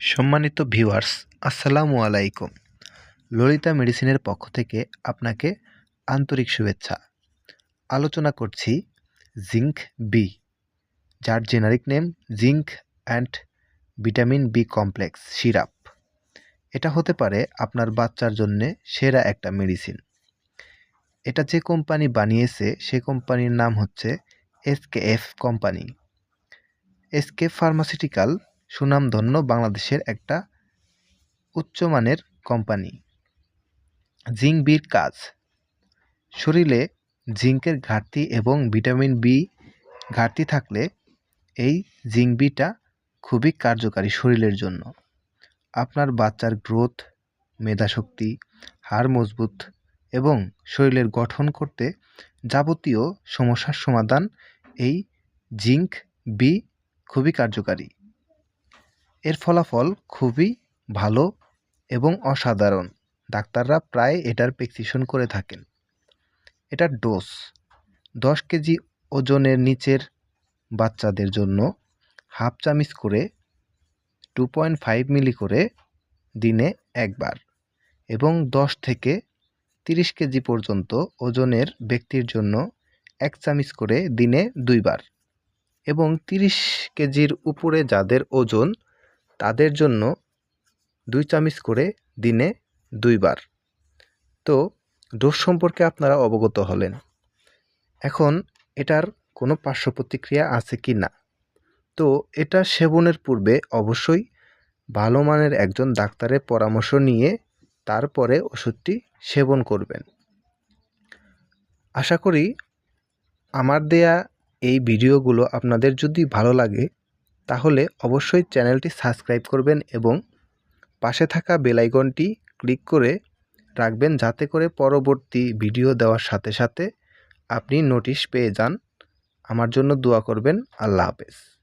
সম্মানিত ভিউয়ার্স, আসসালামু আলাইকুম। ললিতা মেডিসিনের পক্ষ থেকে আপনাকে আন্তরিক শুভেচ্ছা। আলোচনা করছি জিঙ্ক বি, যার generic name zinc and vitamin B complex syrup. এটা হতে পারে আপনার বাচ্চার জন্যে সেরা একটা মেডিসিন। এটা যে কোম্পানি বানিয়েছে, সে কোম্পানির নাম হচ্ছে এসকেএফ কোম্পানি। এসকে ফার্মাসিউটিক্যাল সুনামধন্য বাংলাদেশের একটা উচ্চমানের কোম্পানি। জিঙ্ক বির কাজ। শরীরে জিঙ্কের ঘাটতি এবং ভিটামিন বি ঘাটতি থাকলে এই জিঙ্ক বিটা খুবই কার্যকারী শরীরের জন্য। আপনার বাচ্চার গ্রোথ, মেধাশক্তি, হাড় মজবুত এবং শরীরের গঠন করতে যাবতীয় সমস্যার সমাধান এই জিঙ্ক বি খুবই কার্যকারী। এর ফলাফল খুবই ভালো এবং অসাধারণ। ডাক্তাররা প্রায় এটার প্রেসক্রিপশন করে থাকেন। এটার ডোজ। দশ কেজি ওজনের নিচের বাচ্চাদের জন্য হাফ চামিচ করে, টু পয়েন্ট ফাইভ মিলি করে দিনে একবার এবং দশ থেকে তিরিশ কেজি পর্যন্ত ওজনের ব্যক্তির জন্য এক চামিচ করে দিনে দুইবার এবং তিরিশ কেজির উপরে যাদের ওজন তাদের জন্য দুই চামচ করে দিনে দুইবার। তো ডোজ সম্পর্কে আপনারা অবগত হলেন। এখন, এটার কোনো পার্শ্ব প্রতিক্রিয়া আছে কি না? তো, এটা সেবনের পূর্বে অবশ্যই ভালো মানের একজন ডাক্তারের পরামর্শ নিয়ে তারপরে ওষুধটি সেবন করবেন। আশা করি আমার দেয়া এই ভিডিওগুলো আপনাদের যদি ভালো লাগে তাহলে অবশ্যই চ্যানেলটি সাবস্ক্রাইব করবেন এবং পাশে থাকা বেলাইকনটি ক্লিক করে রাখবেন যাতে করে পরবর্তী ভিডিও দেওয়ার সাথে সাথে আপনি নোটিশ পেয়ে যান। আমার জন্য দোয়া করবেন। আল্লাহ হাফেজ।